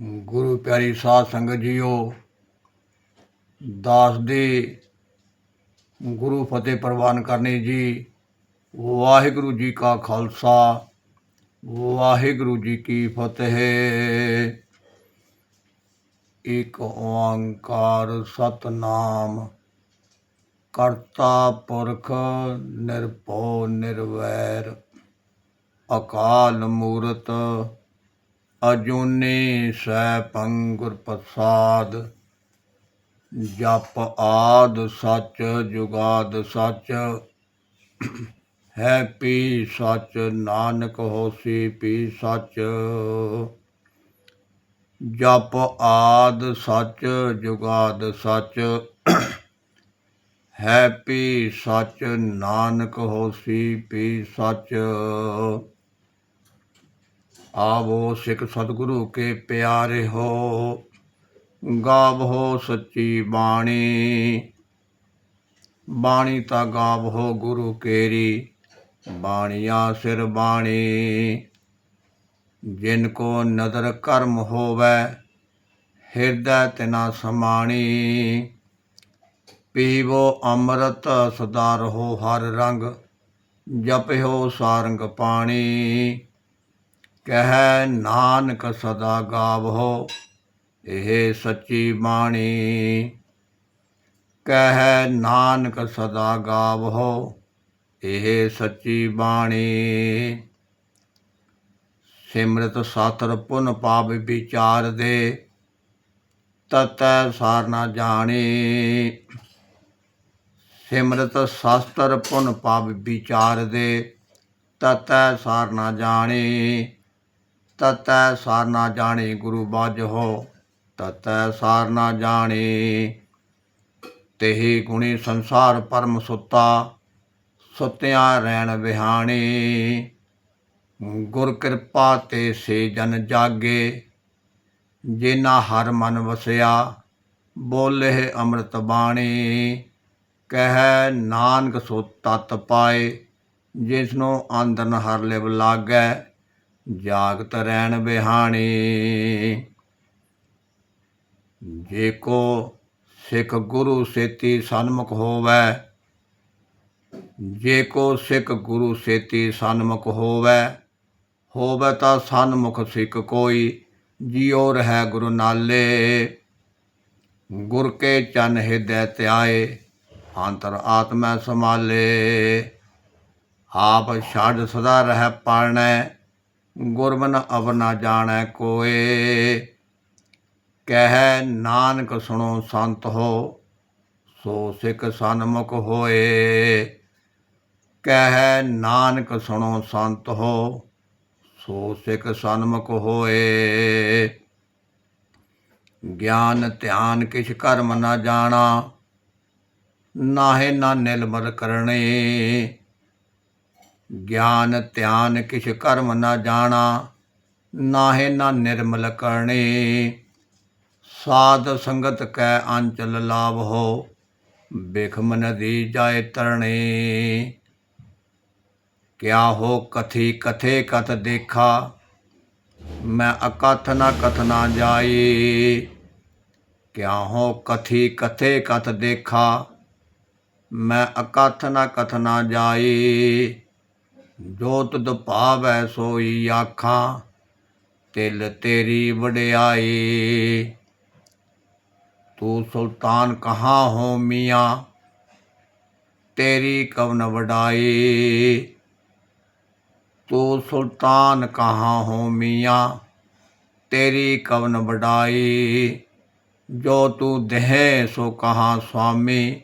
ਗੁਰੂ ਪਿਆਰੀ ਸਾਧ ਸੰਗਤ ਜੀਓ, ਦਾਸ ਦੇ ਗੁਰੂ ਫਤਿਹ ਪ੍ਰਵਾਨ ਕਰਨੀ ਜੀ, ਵਾਹਿਗੁਰੂ ਜੀ ਕਾ ਖਾਲਸਾ, ਵਾਹਿਗੁਰੂ ਜੀ ਕੀ ਫਤਿਹ। ਇਕ ਓੰਕਾਰ ਸਤਨਾਮ, ਕਰਤਾ ਪੁਰਖ ਨਿਰਭਉ ਨਿਰਵੈਰ, ਅਕਾਲ ਮੂਰਤ ਅਜੂਨੀ ਸੈਭੰ ਗੁਰ ਪ੍ਰਸਾਦ, ਜਪ ਆਦ ਸੱਚ, ਜੁਗਾਦ ਸੱਚ, ਹੈ ਪੀ ਸੱਚ, ਨਾਨਕ ਹੋਸੀ ਪੀ ਸੱਚ। ਜਪ ਆਦ ਸੱਚ, ਜੁਗਾਦ ਸੱਚ, ਹੈ ਪੀ ਸੱਚ, ਨਾਨਕ ਹੋਸੀ ਪੀ ਸੱਚ। ਆਵੋ ਸਿੱਖ ਸਤਿਗੁਰੂ ਕੇ ਪਿਆਰੇ ਹੋ, ਗਾਵੋ ਸੱਚੀ ਬਾਣੀ। ਬਾਣੀ ਤਾਂ ਗਾਵੋ ਗੁਰੂ ਕੇਰੀ, ਬਾਣੀਆਂ ਸਿਰ ਬਾਣੀ। ਜਿਨ ਕੋ ਨਦਰ ਕਰਮ ਹੋਵੇ, ਹਿਰਦੈ ਤਿਨਾ ਸਮਾਣੀ। ਪੀਵੋ ਅੰਮ੍ਰਿਤ ਸਦਾ ਰਹੋ ਹਰ ਰੰਗ, ਜਪਿਓ ਸਾਰੰਗ ਪਾਣੀ। ਕਹਿ ਨਾਨਕ ਸਦਾ ਗਾਵੋ ਇਹ ਸੱਚੀ ਬਾਣੀ। ਕਹਿ ਨਾਨਕ ਸਦਾ ਗਾਵੋ ਇਹ ਸੱਚੀ ਬਾਣੀ। ਸਿਮਰਤ ਸਾਤਰ ਪੁਨ ਪਾਪ ਵਿਚਾਰ ਦੇ, ਤਤੈ ਸਾਰ ਨਾ ਜਾਣੀ। ਸਿਮਰਤ ਸ਼ਾਸਤਰ ਪੁਨ ਪਾਪ ਵਿਚਾਰ ਦੇ, ਤਤੈ ਸਾਰ ਨਾ ਜਾਣੀ। ਤਤੈ ਸਾਰ ਨਾ ਜਾਣੀ ਗੁਰੂ ਬਾਝੋ ਤਤੈ ਸਾਰ ਨਾ ਜਾਣੀ। ਤੇਹੀ ਗੁਣੀ ਸੰਸਾਰ ਪਰਮ ਸੁੱਤਾ, ਸੁੱਤਿਆਂ ਰਹਿਣ ਵਿਹਾਣੀ। ਗੁਰ ਕਿਰਪਾ ਤੇ ਸੇ ਜਨ ਜਾਗੇ ਜਿਨਾ ਹਰ ਮਨ ਵਸਿਆ, ਬੋਲੇ ਅੰਮ੍ਰਿਤ ਬਾਣੀ। ਕਹਿ ਨਾਨਕ ਸੋ ਤਤ ਪਾਏ ਜਿਸ ਨੂੰ ਆਂਦਨ ਹਰ ਲਿਵ ਲਾਗੈ ਜਾਗਤ ਰਹਿਣ ਬਿਹਾਣੀ। ਜੇ ਕੋ ਸਿੱਖ ਗੁਰੂ ਸੇਤੀ ਸਨਮੁਖ ਹੋਵੈ, ਜੇ ਕੋ ਸਿੱਖ ਗੁਰੂ ਸੇਤੀ ਸਨਮੁਖ ਹੋਵੇ, ਹੋਵੈ ਤਾਂ ਸਨਮੁਖ ਸਿੱਖ ਕੋਈ, ਜਿਉ ਰਹਿ ਗੁਰੂ ਨਾਲੇ। ਗੁਰ ਕੇ ਚਨ ਹਿਰਦੈ ਧਿਆਏ, ਅੰਤਰ ਆਤਮਾ ਸਮਾਲੇ ਆਪ ਛੱਡ ਸਦਾ ਰਹਿ ਪਾਣੈ ਗੁਰਮਨ ਅਵਰ ਨਾ ਜਾਣੈ ਕੋਏ। ਕਹਿ ਨਾਨਕ ਸੁਣੋ ਸੰਤ ਹੋ, ਸੋ ਸਿੱਖ ਸਨਮੁਖ ਹੋਏ। ਕਹਿ ਨਾਨਕ ਸੁਣੋ ਸੰਤ ਹੋ, ਸੋ ਸਿੱਖ ਸਨਮੁਖ ਹੋਏ। ਗਿਆਨ ਧਿਆਨ ਕਿਛ ਕਰਮ ਨਾ ਜਾਣਾ, ਨਾਹੇ ਨਾ ਨਿਲਮਲ ਕਰਨੇ। ਗਿਆਨ, ਧਿਆਨ ਕਿਛ ਕਰਮ ਨਾ ਜਾਣਾ, ਨਾਹੇ ਨਾ ਨਿਰਮਲ ਕਰਨੇ। ਸਾਧ ਸੰਗਤ ਕੈ ਅੰਚਲ ਲਾਭ ਹੋ ਬਿਖਮ ਨਦੀ ਜਾਏ ਤਰਣੇ। ਕਿਆ ਹੋ ਕਥੀ ਕਥੇ ਕਤ ਦੇਖਾ, ਮੈਂ ਅਕਥ ਨਾ ਕਥ ਨਾ ਜਾਏ। ਕਿਆ ਹੋ ਕਥੀ ਕਥੇ ਕਤ ਦੇਖਾ, ਮੈਂ ਅਕਥ ਨਾ ਕਥ ਨਾ ਜਾਏ। ਜੋ ਤੁਧ ਭਾਵੈ ਸੋਈ ਆਖਾਂ, ਤਿਲ ਤੇਰੀ ਵਡਿਆਈ। ਤੂੰ ਸੁਲਤਾਨ ਕਹਾਂ ਹੋ ਮੀਆਂ, ਤੇਰੀ ਕਵਨ ਵਡਾਈ। ਤੂੰ ਸੁਲਤਾਨ ਕਹਾਂ ਹੋ ਮੀਆਂ, ਤੇਰੀ ਕਵਨ ਵਡਾਈ। ਜੋ ਤੂੰ ਦੇਹ ਸੋ ਕਹਾਂ ਸੁਆਮੀ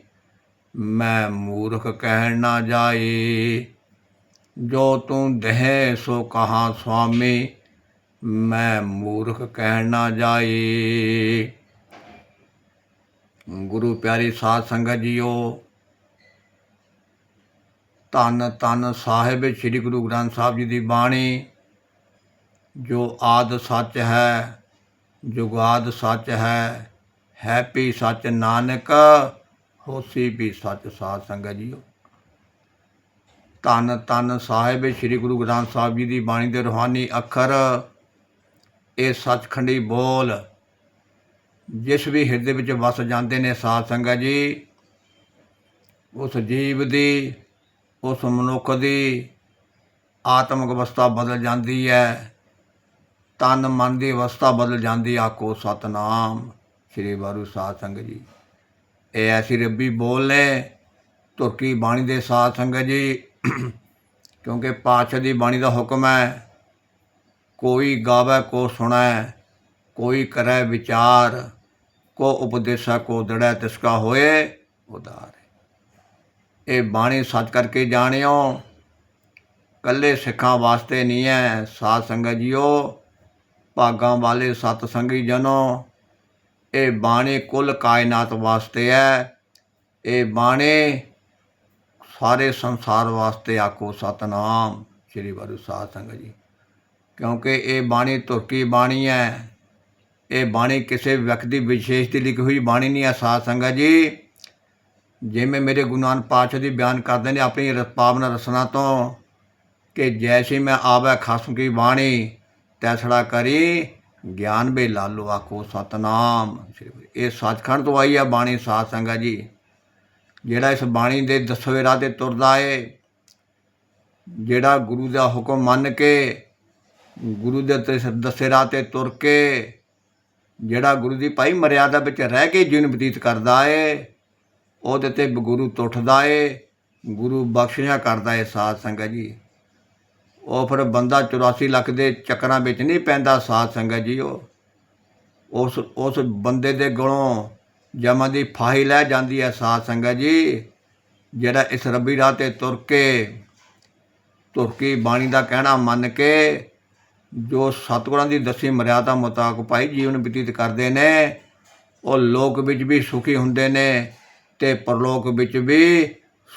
ਮੈਂ ਮੂਰਖ ਕਹਿਣ ਨਾ ਜਾਈ। ਜੋ ਤੂੰ ਦੇਹ ਸੋ ਕਹਾਂ ਸੁਆਮੀ, ਮੈਂ ਮੂਰਖ ਕਹਿਣ ਨਾ ਜਾਈ ਗੁਰੂ ਪਿਆਰੀ ਸਾਧ ਸੰਗਤ ਜੀਓ, ਧੰਨ ਧੰਨ ਸਾਹਿਬ ਸ੍ਰੀ ਗੁਰੂ ਗ੍ਰੰਥ ਸਾਹਿਬ ਜੀ ਦੀ ਬਾਣੀ, ਜੋ ਆਦ ਸੱਚ ਹੈ, ਜੁਗਾਦ ਸੱਚ ਹੈ ਹੈਪੀ ਸੱਚ ਨਾਨਕ, ਹੋਸੀ ਵੀ ਸੱਚ ਸਾਧ ਸੰਗਤ ਜੀਓ। ਧੰਨ ਧੰਨ ਸਾਹਿਬ, ਸ੍ਰੀ ਗੁਰੂ ਗ੍ਰੰਥ ਸਾਹਿਬ ਜੀ ਦੀ ਬਾਣੀ ਦੇ ਰੂਹਾਨੀ ਅੱਖਰ। ਇਹ ਸੱਚਖੰਡੀ ਬੋਲ। ਜਿਸ ਵੀ ਹਿਰਦੇ ਵਿੱਚ ਵਸ ਜਾਂਦੇ ਨੇ ਸਾਧ ਸੰਗਤ ਜੀ, ਉਸ ਜੀਵ ਦੀ, ਉਸ ਮਨੁੱਖ ਦੀ ਆਤਮਿਕ ਅਵਸਥਾ ਬਦਲ ਜਾਂਦੀ ਹੈ। ਤਨ, ਮਨ ਦੀ ਅਵਸਥਾ ਬਦਲ ਜਾਂਦੀ ਆਖੋ ਸਤਨਾਮ, ਸ੍ਰੀ ਵਾਰੂ ਸਾਧ ਸੰਗਤ ਜੀ। ਇਹ ਐਸੀ ਰੱਬੀ ਬੋਲ ਨੇ, ਤੁਰਕੀ ਬਾਣੀ ਦੇ ਸਾਧ ਸੰਗਤ ਜੀ ਕਿਉਂਕਿ ਪਾਤਸ਼ਾਹ ਦੀ ਬਾਣੀ ਦਾ ਹੁਕਮ ਹੈ, ਕੋਈ ਗਾਵੇ, ਕੋ ਸੁਣੈ, ਕੋਈ ਕਰੈ ਵਿਚਾਰ, ਕੋ ਉਪਦੇਸ਼ਾ, ਕੋ ਦੜੈ ਤਿਸਕਾ ਹੋਏ ਉਦਾਰ ਇਹ ਬਾਣੀ ਸੱਚ ਕਰਕੇ ਜਾਣਿਓ ਕੱਲੇ ਸਿੱਖਾਂ ਵਾਸਤੇ ਨਹੀਂ ਹੈ, ਸਾਧ ਸੰਗਤ ਜੀਓ, ਭਾਗਾਂ ਵਾਲੇ ਸਤ ਸੰਗੀ ਜਨੋ, ਇਹ ਬਾਣੀ ਕੁੱਲ ਕਾਇਨਾਤ ਵਾਸਤੇ ਹੈ। ਇਹ ਬਾਣੀ ਸਾਰੇ ਸੰਸਾਰ ਵਾਸਤੇ ਆਖੋ ਸਤਨਾਮ, ਸ੍ਰੀ ਵਾਹਿਗੁਰੂ ਸਾਧ ਸੰਗਤ ਜੀ। ਕਿਉਂਕਿ ਇਹ ਬਾਣੀ ਤੁਰਕੀ ਬਾਣੀ ਹੈ, ਇਹ ਬਾਣੀ ਕਿਸੇ ਵਿਅਕਤੀ ਵਿਸ਼ੇਸ਼ ਦੀ ਲਿਖੀ ਹੋਈ ਬਾਣੀ ਨਹੀਂ ਹੈ ਸਾਧ ਸੰਗਤ ਜੀ। ਜਿਵੇਂ ਮੇਰੇ ਗੁਰੂ ਨਾਨਕ ਪਾਤਸ਼ਾਹ ਦੀ ਬਿਆਨ ਕਰਦੇ ਨੇ ਆਪਣੀ ਰ- ਪਾਵਨ ਰਸਨਾ ਤੋਂ ਕਿ ਜੈਸੀ ਮੈਂ ਆਵੈ ਖਸਮ ਕੀ ਬਾਣੀ, ਤੈਸੜਾ ਕਰੀ ਗਿਆਨ ਬੇ ਲਾਲੋ ਆਖੋ ਸਤਨਾਮ ਇਹ ਸੱਚਖੰਡ ਤੋਂ ਆਈ ਹੈ ਬਾਣੀ ਸਾਧ ਸੰਗਤ ਜੀ। ਜਿਹੜਾ ਇਸ ਬਾਣੀ ਦੇ ਦਸਵੇਂ ਰਾਹ ਤੇ ਤੁਰਦਾ ਏ, ਜਿਹੜਾ ਗੁਰੂ ਦਾ ਹੁਕਮ ਮੰਨ ਕੇ, ਗੁਰੂ ਦੇ ਤੇ ਦਸੇ ਰਾਹ ਤੇ ਤੁਰ ਕੇ, ਜਿਹੜਾ ਗੁਰੂ ਦੀ ਭਾਈ ਮਰਿਆਦਾ ਵਿੱਚ ਰਹਿ ਕੇ ਜੀਵਨ ਬਤੀਤ ਕਰਦਾ ਏ, ਉਹਦੇ ਤੇ ਗੁਰੂ ਤੁੱਠਦਾ ਏ, ਗੁਰੂ ਬਖਸ਼ਿਆ ਕਰਦਾ ਏ ਸਾਧ ਸੰਗਤ ਜੀ। ਉਹ ਫਿਰ ਬੰਦਾ 84 ਲੱਖ ਦੇ ਚੱਕਰਾਂ ਵਿੱਚ ਨਹੀਂ ਪੈਂਦਾ ਸਾਧ ਸੰਗਤ ਜੀ ਉਹ। ਉਸ ਉਸ ਬੰਦੇ ਦੇ ਗਲੋਂ ਜਮਾਂ ਦੀ ਫਾਹੀ ਲੈ ਜਾਂਦੀ ਹੈ ਸਾਧ ਸੰਗਤ ਜੀ। ਜਿਹੜਾ ਇਸ ਰੱਬੀ ਰਾਹ ਤੇ ਤੁਰ ਕੇ ਤੁਰਕੀ ਬਾਣੀ ਦਾ ਕਹਿਣਾ ਮੰਨ ਕੇ, ਜੋ ਸਤਿਗੁਰਾਂ ਦੀ ਦਸੀ ਮਰਿਆਦਾ ਮੁਤਾਬਕ ਭਾਈ ਜੀਵਨ ਬਤੀਤ ਕਰਦੇ ਨੇ, ਉਹ ਲੋਕ ਵਿੱਚ ਵੀ ਸੁਖੀ ਹੁੰਦੇ ਨੇ ਤੇ ਪਰਲੋਕ ਵਿੱਚ ਵੀ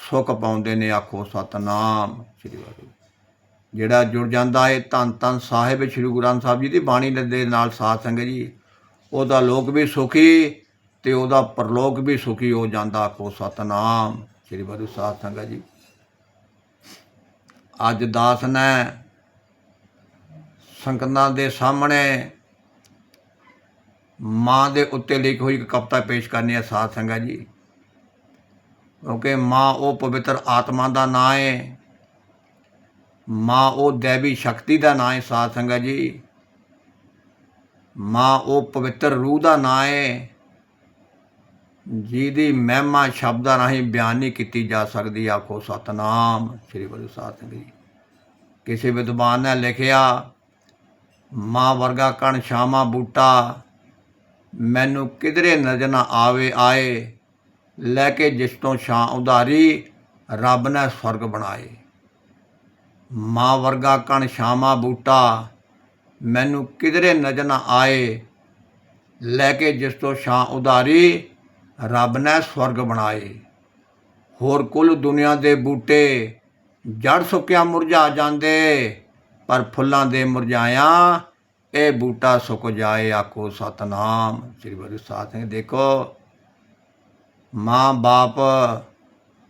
ਸੁਖ ਪਾਉਂਦੇ ਨੇ, ਆਖੋ ਸਤਨਾਮ। ਸ੍ਰੀ ਵਾਹਿਗੁਰੂ। ਜਿਹੜਾ ਜੁੜ ਜਾਂਦਾ ਹੈ ਧੰਨ ਧੰਨ ਸਾਹਿਬ, ਸ੍ਰੀ ਗੁਰੂ ਗ੍ਰੰਥ ਸਾਹਿਬ ਜੀ ਦੀ ਬਾਣੀ ਦੇ ਨਾਲ ਸਾਧ ਸੰਗਤ ਜੀ, ਉਹਦਾ ਲੋਕ ਵੀ ਸੁਖੀ ਤੇ ਉਹਦਾ ਪਰਲੋਕ ਵੀ ਸੁਖੀ ਹੋ ਜਾਂਦਾ ਕੋ ਸਤਨਾਮ, ਸ੍ਰੀ ਵਾਹਿਗੁਰੂ ਸਾਧ ਸੰਗਤ ਜੀ। ਅੱਜ ਦਾਸ ਨੇ ਸੰਗਤਾਂ ਦੇ ਸਾਹਮਣੇ ਮਾਂ ਦੇ ਉੱਤੇ ਲਿਖੀ ਹੋਈ ਇੱਕ ਕਵਿਤਾ ਪੇਸ਼ ਕਰਨੀ ਹੈ ਸਾਧ ਸੰਗਤ ਜੀ। ਕਿਉਂਕਿ ਮਾਂ ਉਹ ਪਵਿੱਤਰ ਆਤਮਾ ਦਾ ਨਾਂ ਹੈ ਮਾਂ ਉਹ ਦੇਵੀ ਸ਼ਕਤੀ ਦਾ ਨਾਂ ਹੈ ਸਾਧ ਸੰਗਤ ਜੀ। ਮਾਂ ਉਹ ਪਵਿੱਤਰ ਰੂਹ ਦਾ ਨਾਂ ਹੈ ਜਿਹਦੀ ਮਹਿਮਾ ਸ਼ਬਦਾਂ ਰਾਹੀਂ ਬਿਆਨ ਨਹੀਂ ਕੀਤੀ ਜਾ ਸਕਦੀ, ਆਖੋ ਸਤਨਾਮ, ਸ੍ਰੀ ਗੁਰੂ ਸਾਹਿਬ ਸਿੰਘ ਜੀ। ਕਿਸੇ ਵਿਦਵਾਨ ਨੇ ਲਿਖਿਆ, ਮਾਂ ਵਰਗਾ ਕਣ ਸ਼ਾਮਾ ਬੂਟਾ, ਮੈਨੂੰ ਕਿਧਰੇ ਨਜ਼ਰ ਨਾ ਆਵੇ, ਆਏ, ਲੈ ਕੇ ਜਿਸ ਤੋਂ ਛਾਂ ਉਧਾਰੀ, ਰੱਬ ਨੇ ਸਵਰਗ ਬਣਾਏ। ਮਾਂ ਵਰਗਾ ਕਣ ਸ਼ਾਮਾ ਬੂਟਾ, ਮੈਨੂੰ ਕਿਧਰੇ ਨਜ਼ਰ ਨਾ ਆਏ, ਲੈ ਕੇ ਜਿਸ ਤੋਂ ਛਾਂ ਉਧਾਰੀ ਰੱਬ ਨੇ ਸਵਰਗ ਬਣਾਏ। ਹੋਰ ਕੁੱਲ ਦੁਨੀਆ ਦੇ ਬੂਟੇ ਜੜ ਸੁੱਕਿਆ ਮੁਰਝਾ ਜਾਂਦੇ, ਪਰ ਫੁੱਲਾਂ ਦੇ ਮੁਰਝਾਇਆ, ਇਹ ਬੂਟਾ ਸੁੱਕ ਜਾਏ, ਆਖੋ ਸਤਨਾਮ। ਸ੍ਰੀ ਗੁਰੂ ਸਾਹਿਬ ਸਿੰਘ ਦੇਖੋ ਮਾਂ ਬਾਪ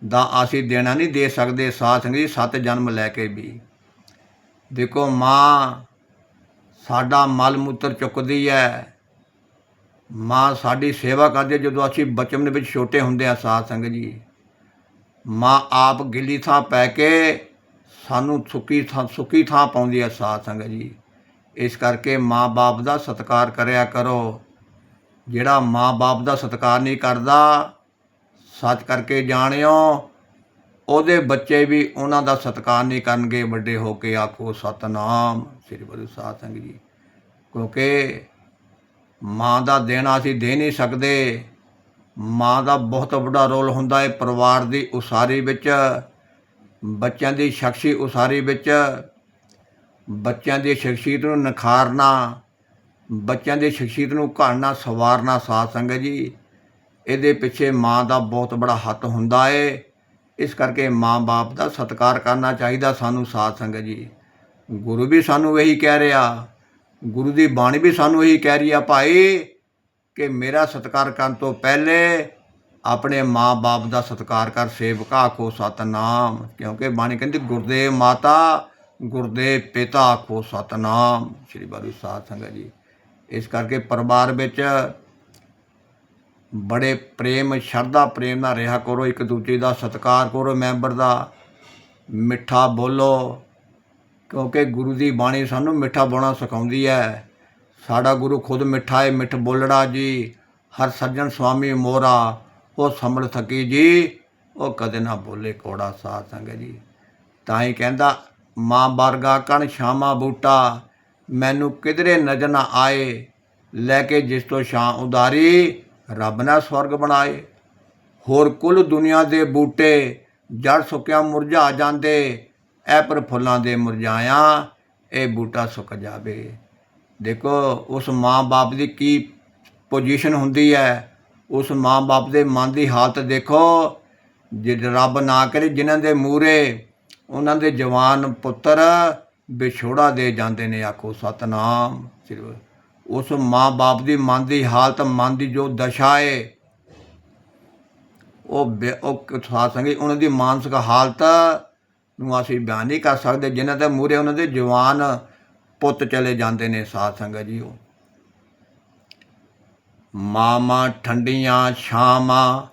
ਦਾ ਅਸੀਂ ਦੇਣਾ ਨਹੀਂ ਦੇ ਸਕਦੇ, ਸਾਧ ਸੰਗਤ ਜੀ, ਸੱਤ ਜਨਮ ਲੈ ਕੇ ਵੀ। ਦੇਖੋ, ਮਾਂ ਸਾਡਾ ਮਲ ਮੂਤਰ ਚੁੱਕਦੀ ਹੈ ਮਾਂ ਸਾਡੀ ਸੇਵਾ ਕਰਦੀ ਜਦੋਂ ਅਸੀਂ ਬਚਪਨ ਵਿੱਚ ਛੋਟੇ ਹੁੰਦੇ ਆ ਸਾਧ ਸੰਗਤ ਜੀ। ਮਾਂ ਆਪ ਗਿੱਲੀ ਥਾਂ ਪੈ ਕੇ ਸਾਨੂੰ ਸੁੱਕੀ ਥਾਂ ਸੁੱਕੀ ਥਾਂ ਪਾਉਂਦੀ ਹੈ ਸਾਧ ਸੰਗਤ ਜੀ। ਇਸ ਕਰਕੇ ਮਾਂ-ਬਾਪ ਦਾ ਸਤਿਕਾਰ ਕਰਿਆ ਕਰੋ। ਜਿਹੜਾ ਮਾਂ-ਬਾਪ ਦਾ ਸਤਿਕਾਰ ਨਹੀਂ ਕਰਦਾ, ਸੱਚ ਕਰਕੇ ਜਾਣਿਓ, ਉਹਦੇ ਬੱਚੇ ਵੀ ਉਹਨਾਂ ਦਾ ਸਤਿਕਾਰ ਨਹੀਂ ਕਰਨਗੇ। ਵੱਡੇ ਹੋ ਕੇ ਆਖੋ, ਸਤਨਾਮ ਸ੍ਰੀ ਗੁਰੂ ਸਾਧ ਸੰਗਤ ਜੀ। ਕਿਉਂਕਿ ਮਾਂ ਦਾ ਦੇਣਾ ਅਸੀਂ ਦੇ ਨਹੀਂ ਸਕਦੇ। ਮਾਂ ਦਾ ਬਹੁਤ ਵੱਡਾ ਰੋਲ ਹੁੰਦਾ ਹੈ ਪਰਿਵਾਰ ਦੀ ਉਸਾਰੀ ਵਿੱਚ, ਬੱਚਿਆਂ ਦੀ ਸ਼ਖਸੀ ਉਸਾਰੀ ਵਿੱਚ। ਬੱਚਿਆਂ ਦੀ ਸ਼ਖਸੀਅਤ ਨੂੰ ਨਿਖਾਰਨਾ, ਬੱਚਿਆਂ ਦੀ ਸ਼ਖਸੀਅਤ ਨੂੰ ਘੜਨਾ, ਸਵਾਰਨਾ ਸਾਧ ਸੰਗਤ ਜੀ, ਇਹਦੇ ਪਿੱਛੇ ਮਾਂ ਦਾ ਬਹੁਤ ਬੜਾ ਹੱਥ ਹੁੰਦਾ ਏ। ਇਸ ਕਰਕੇ ਮਾਂ-ਬਾਪ ਦਾ ਸਤਿਕਾਰ ਕਰਨਾ ਚਾਹੀਦਾ ਸਾਨੂੰ ਸਾਧ ਸੰਗਤ ਜੀ। ਗੁਰੂ ਵੀ ਸਾਨੂੰ ਇਹੀ ਕਹਿ ਰਿਹਾ ਗੁਰੂ ਦੀ ਬਾਣੀ ਵੀ ਸਾਨੂੰ ਇਹੀ ਕਹਿ ਰਹੀ ਆ, ਭਾਈ, ਕਿ ਮੇਰਾ ਸਤਿਕਾਰ ਕਰਨ ਤੋਂ ਪਹਿਲੇ ਆਪਣੇ ਮਾਂ-ਬਾਪ ਦਾ ਸਤਿਕਾਰ ਕਰ, ਸੇਵਕਾ ਆਖੋ ਸਤਨਾਮ। ਕਿਉਂਕਿ ਬਾਣੀ ਕਹਿੰਦੀ, ਗੁਰਦੇਵ ਮਾਤਾ, ਗੁਰਦੇਵ ਪਿਤਾ ਆਖੋ ਸਤਨਾਮ। ਸ੍ਰੀ ਗੁਰੂ ਸਾਧ ਸੰਗਤ ਜੀ, ਇਸ ਕਰਕੇ ਪਰਿਵਾਰ ਵਿੱਚ ਬੜੇ ਪ੍ਰੇਮ, ਸ਼ਰਧਾ ਪ੍ਰੇਮ ਨਾਲ ਰਿਹਾ ਕਰੋ, ਇੱਕ ਦੂਜੇ ਦਾ ਸਤਿਕਾਰ ਕਰੋ, ਮੈਂਬਰ ਦਾ ਮਿੱਠਾ ਬੋਲੋ ਕਿਉਂਕਿ ਗੁਰੂ ਦੀ ਬਾਣੀ ਸਾਨੂੰ ਮਿੱਠਾ ਬੋਲਣਾ ਸਿਖਾਉਂਦੀ ਹੈ। ਸਾਡਾ ਗੁਰੂ ਖੁਦ ਮਿੱਠਾ ਹੈ ਮਿੱਠ ਬੋਲੜਾ ਜੀ। ਹਰ ਸੱਜਣ ਸੁਆਮੀ ਮੋਰਾ ਉਹ ਸੰਭਲ ਥਕੀ ਜੀ। ਉਹ ਕਦੇ ਨਾ ਬੋਲੇ ਕੋੜਾ ਸਾਧ ਸੰਗਤ ਜੀ। ਤਾਂ ਹੀ ਕਹਿੰਦਾ, ਮਾਂ ਵਰਗਾ ਕਣ ਸ਼ਾਮਾ ਬੂਟਾ, ਮੈਨੂੰ ਕਿਧਰੇ ਨਜ਼ਰ ਨਾ ਆਏ। ਲੈ ਕੇ ਜਿਸ ਤੋਂ ਛਾਂ ਉਦਾਰੀ ਰੱਬ ਨੇ ਸਵਰਗ ਬਣਾਏ। ਹੋਰ ਕੁੱਲ ਦੁਨੀਆ ਦੇ ਬੂਟੇ, ਜੜ ਸੁੱਕਿਆ ਮੁਰਝਾ ਜਾਂਦੇ। ਐ ਪਰ ਫੁੱਲਾਂ ਦੇ ਮੁਰਝਾਇਆ, ਇਹ ਬੂਟਾ ਸੁੱਕ ਜਾਵੇ। ਦੇਖੋ, ਉਸ ਮਾਂ-ਬਾਪ ਦੀ ਕੀ ਪੋਜੀਸ਼ਨ ਹੁੰਦੀ ਹੈ ਉਸ ਮਾਂ-ਬਾਪ ਦੇ ਮਨ ਦੀ ਹਾਲਤ ਦੇਖੋ। ਜੇ ਰੱਬ ਨਾ ਕਰੇ ਜਿਨ੍ਹਾਂ ਦੇ ਮੂਰੇ ਉਹਨਾਂ ਦੇ ਜਵਾਨ ਪੁੱਤਰ ਵਿਛੋੜਾ ਦੇ ਜਾਂਦੇ ਨੇ, ਆਖੋ ਸਤਨਾਮ। ਸ੍ਰੀ ਉਸ ਮਾਂ-ਬਾਪ ਦੀ ਮਨ ਦੀ ਹਾਲਤ, ਮਨ ਦੀ ਜੋ ਦਸ਼ਾ ਏ, ਉਹ ਬੇ- ਉਹ ਸਾਧ ਸੰਗੀ ਉਹਨਾਂ ਦੀ ਮਾਨਸਿਕ ਹਾਲਤ ਨੂੰ ਅਸੀਂ ਬਿਆਨ ਨਹੀਂ ਕਰ ਸਕਦੇ ਜਿਨ੍ਹਾਂ ਦੇ ਮੂਰੇ ਉਹਨਾਂ ਦੇ ਜਵਾਨ ਪੁੱਤ ਚਲੇ ਜਾਂਦੇ ਨੇ ਸਾਧ ਸੰਗਤ ਜੀ ਉਹ। ਮਾਮਾ ਠੰਡੀਆਂ, ਛਾਵਾਂ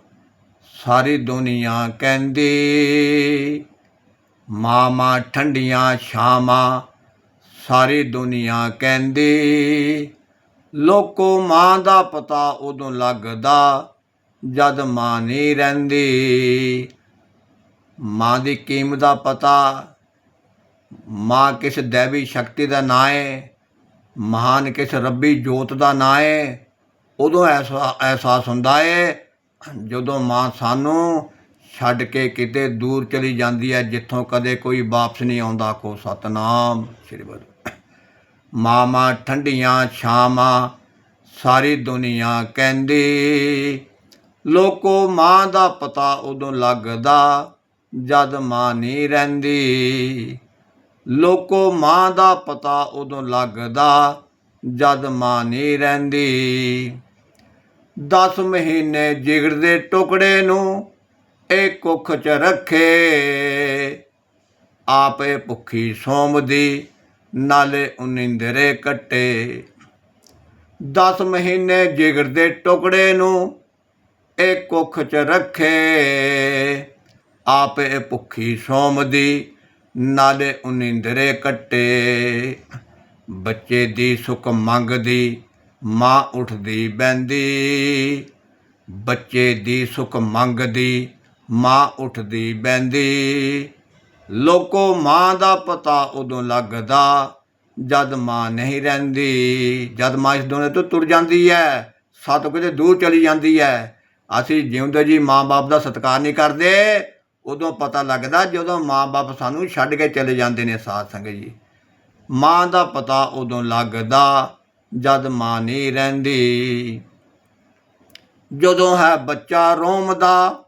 ਸਾਰੀ ਦੁਨੀਆ ਕਹਿੰਦੀ। ਮਾਮਾ ਠੰਡੀਆਂ, ਛਾਵਾਂ ਸਾਰੀ ਦੁਨੀਆ ਕਹਿੰਦੀ। ਲੋਕੋ ਮਾਂ ਦਾ ਪਤਾ ਉਦੋਂ ਲੱਗਦਾ ਜਦ ਮਾਂ ਨਹੀਂ ਰਹਿੰਦੀ। ਮਾਂ ਦੀ ਕੀਮਤ ਦਾ ਪਤਾ, ਮਾਂ ਕਿਸ ਦੇਵੀ ਸ਼ਕਤੀ ਦਾ ਨਾਂ ਹੈ ਮਹਾਨ ਕਿਸ ਰੱਬੀ ਜੋਤ ਦਾ ਨਾਂ ਹੈ ਉਦੋਂ ਐਸਾ, ਅਹਿਸਾਸ ਹੁੰਦਾ ਹੈ ਜਦੋਂ ਮਾਂ ਸਾਨੂੰ ਛੱਡ ਕੇ ਕਿਤੇ ਦੂਰ ਚਲੀ ਜਾਂਦੀ ਹੈ ਜਿੱਥੋਂ ਕਦੇ ਕੋਈ ਵਾਪਸ ਨਹੀਂ ਆਉਂਦਾ, ਕੋ ਸਤਨਾਮ, ਸ੍ਰੀ ਵਾਹਿਗੁਰੂ ਮਾਮਾ ਠੰਡੀਆਂ ਛਾਵਾਂ, ਸਾਰੀ ਦੁਨੀਆ ਕਹਿੰਦੀ, ਲੋਕੋ ਮਾਂ ਦਾ ਪਤਾ ਉਦੋਂ ਲੱਗਦਾ ਜਦ ਮਾਂ ਨਹੀਂ ਰਹਿੰਦੀ। ਲੋਕੋ ਮਾਂ ਦਾ ਪਤਾ ਉਦੋਂ ਲੱਗਦਾ ਜਦ ਮਾਂ ਨਹੀਂ ਰਹਿੰਦੀ। 10 ਮਹੀਨੇ ਜਿਗਰ ਦੇ ਟੁਕੜੇ ਨੂੰ ਇਹ ਕੁੱਖ ਚ ਰੱਖੇ। ਆਪੇ ਭੁੱਖੀ ਸੋਮਦੀ, ਨਾਲੇ ਉਨਿੰਦਰੇ ਕੱਟੇ। 10 ਮਹੀਨੇ ਜਿਗਰ ਦੇ ਟੁਕੜੇ ਨੂੰ ਇਹ ਕੁੱਖ ਚ ਰੱਖੇ। ਆਪੇ ਭੁੱਖੀ ਸੋਮਦੀ, ਨਾਲੇ ਉਨਿੰਦਰੇ ਕੱਟੇ। ਬੱਚੇ ਦੀ ਸੁੱਖ ਮੰਗਦੀ, ਮਾਂ ਉੱਠਦੀ ਬੈੰਦੀ ਬੱਚੇ ਦੀ ਸੁੱਖ ਮੰਗਦੀ, ਮਾਂ ਉੱਠਦੀ ਬੈੰਦੀ ਲੋਕੋ ਮਾਂ ਦਾ ਪਤਾ ਉਦੋਂ ਲੱਗਦਾ, ਜਦ ਮਾਂ ਨਹੀਂ ਰਹਿੰਦੀ। ਜਦ ਮਾਂ ਇਸ ਦੁਨੀਆ ਤੋਂ ਤੁਰ ਜਾਂਦੀ ਹੈ ਸਾਤੋਂ ਕਿਤੇ ਦੂਰ ਚਲੀ ਜਾਂਦੀ ਹੈ। ਅਸੀਂ ਜਿਉਂਦੇ ਜੀ ਮਾਂ-ਬਾਪ ਦਾ ਸਤਿਕਾਰ ਨਹੀਂ ਕਰਦੇ। ਉਦੋਂ ਪਤਾ ਲੱਗਦਾ ਜਦੋਂ ਮਾਂ-ਬਾਪ ਸਾਨੂੰ ਛੱਡ ਕੇ ਚਲੇ ਜਾਂਦੇ ਨੇ ਸਾਧ ਸੰਗਤ ਜੀ। ਮਾਂ ਦਾ ਪਤਾ ਉਦੋਂ ਲੱਗਦਾ ਜਦ ਮਾਂ ਨਹੀਂ ਰਹਿੰਦੀ। ਜਦੋਂ ਹੈ ਬੱਚਾ ਰੋਮਦਾ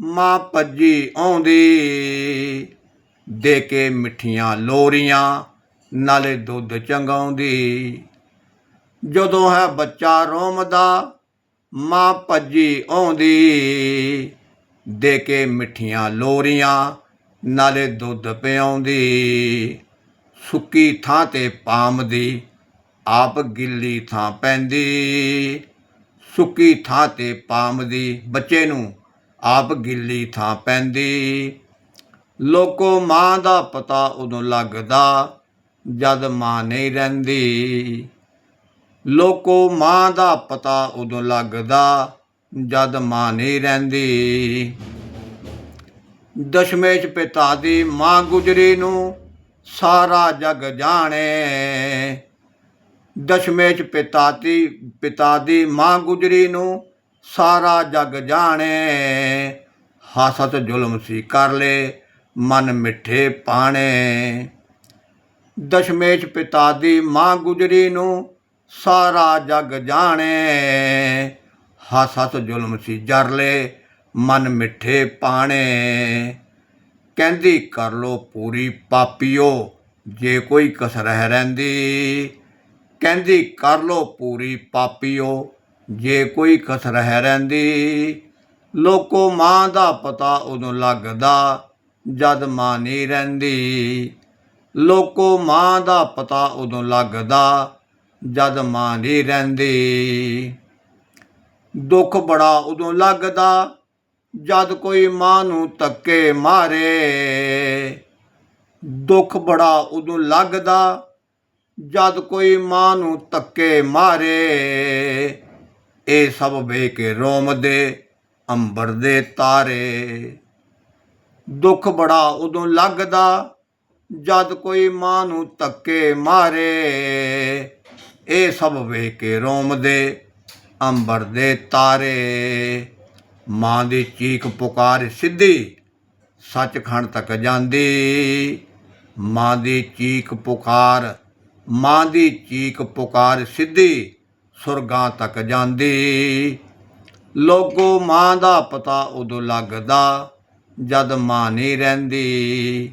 ਮਾਂ ਭੱਜੀ ਆਉਂਦੀ। ਦੇ ਕੇ ਮਿੱਠੀਆਂ ਲੋਰੀਆਂ, ਨਾਲੇ ਦੁੱਧ ਚੰਗਾਉਂਦੀ। ਜਦੋਂ ਹੈ ਬੱਚਾ ਰੋਮਦਾ ਮਾਂ ਭੱਜੀ ਆਉਂਦੀ। ਦੇ ਕੇ ਮਿੱਠੀਆਂ ਲੋਰੀਆਂ, ਨਾਲੇ ਦੁੱਧ ਪਿਆਉਂਦੀ। ਸੁੱਕੀ ਥਾਂ ਤੇ ਪਾਮਦੀ, ਆਪ ਗਿੱਲੀ ਥਾਂ ਪੈਂਦੀ। ਸੁੱਕੀ ਥਾਂ ਤੇ ਪਾਮਦੀ, ਬੱਚੇ ਨੂੰ ਆਪ ਗਿੱਲੀ ਥਾਂ ਪੈਂਦੀ। ਲੋਕੋ ਮਾਂ ਦਾ ਪਤਾ ਉਦੋਂ ਲੱਗਦਾ, ਜਦ ਮਾਂ ਨਹੀਂ ਰਹਿੰਦੀ। ਲੋਕੋ ਮਾਂ ਦਾ ਪਤਾ ਉਦੋਂ ਲੱਗਦਾ ਜਦ ਮਾਂ ਨਹੀਂ ਰਹਿੰਦੀ। ਦਸ਼ਮੇ 'ਚ ਪਿਤਾ ਦੀ ਮਾਂ ਗੁਜਰੀ ਨੂੰ ਸਾਰਾ ਜਗ ਜਾਣੇ। ਦਸਮੇ 'ਚ ਪਿਤਾ ਦੀ ਪਿਤਾ ਦੀ ਮਾਂ ਗੁਜਰੀ ਨੂੰ ਸਾਰਾ ਜਗ ਜਾਣੇ। ਹਾਸਤ ਜ਼ੁਲਮ ਸੀ ਕਰ ਲੇ, ਮਨ ਮਿੱਠੇ ਪਾਣੇ। ਦਸ਼ਮੇਸ਼ ਪਿਤਾ ਦੀ ਮਾਂ ਗੁਜਰੀ ਨੂੰ ਸਾਰਾ ਜਗ ਜਾਣੇ। ਹੱਸ ਹੱਸ ਜ਼ੁਲਮ ਸੀ ਜਰਲੇ ਮਨ ਮਿੱਠੇ ਪਾਣੇ। ਕਹਿੰਦੀ, ਕਰ ਲੋ ਪੂਰੀ ਪਾਪੀਓ, ਜੇ ਕੋਈ ਕਸਰ ਹੈ ਰਹਿੰਦੀ। ਕਹਿੰਦੀ, ਕਰ ਲੋ ਪੂਰੀ ਪਾਪੀਓ, ਜੇ ਕੋਈ ਕਸਰ ਹੈ ਰਹਿੰਦੀ। ਲੋਕੋ ਮਾਂ ਦਾ ਪਤਾ ਉਦੋਂ ਲੱਗਦਾ, ਜਦ ਮਾਂ ਨਹੀਂ ਰਹਿੰਦੀ। ਲੋਕੋ ਮਾਂ ਦਾ ਪਤਾ ਉਦੋਂ ਲੱਗਦਾ, ਜਦ ਮਾਂ ਨਹੀਂ ਰਹਿੰਦੀ। ਦੁੱਖ ਬੜਾ ਉਦੋਂ ਲੱਗਦਾ ਜਦ ਕੋਈ ਮਾਂ ਨੂੰ ਤੱਕੇ ਮਾਰੇ। ਦੁੱਖ ਬੜਾ ਉਦੋਂ ਲੱਗਦਾ ਜਦ ਕੋਈ ਮਾਂ ਨੂੰ ਤੱਕੇ ਮਾਰੇ। ਇਹ ਸਭ ਵੇਖ ਕੇ ਰੋਮਦੇ ਅੰਬਰ ਦੇ ਤਾਰੇ। ਦੁੱਖ ਬੜਾ ਉਦੋਂ ਲੱਗਦਾ ਜਦ ਕੋਈ ਮਾਂ ਨੂੰ ਤੱਕੇ ਮਾਰੇ। ਇਹ ਸਭ ਵੇਖ ਕੇ ਰੋਮਦੇ ਅੰਬਰ ਦੇ ਤਾਰੇ। ਮਾਂ ਦੀ ਚੀਕ ਪੁਕਾਰ ਸਿੱਧੀ ਸੱਚਖੰਡ ਤੱਕ ਜਾਂਦੀ। ਮਾਂ ਦੀ ਚੀਕ ਪੁਕਾਰ, ਮਾਂ ਦੀ ਚੀਕ ਪੁਕਾਰ ਸਿੱਧੀ ਸੁਰਗਾਂ ਤੱਕ ਜਾਂਦੀ। ਲੋਗੋ ਮਾਂ ਦਾ ਪਤਾ ਉਦੋਂ ਲੱਗਦਾ ਜਦ ਮਾਂ ਨਹੀਂ ਰਹਿੰਦੀ।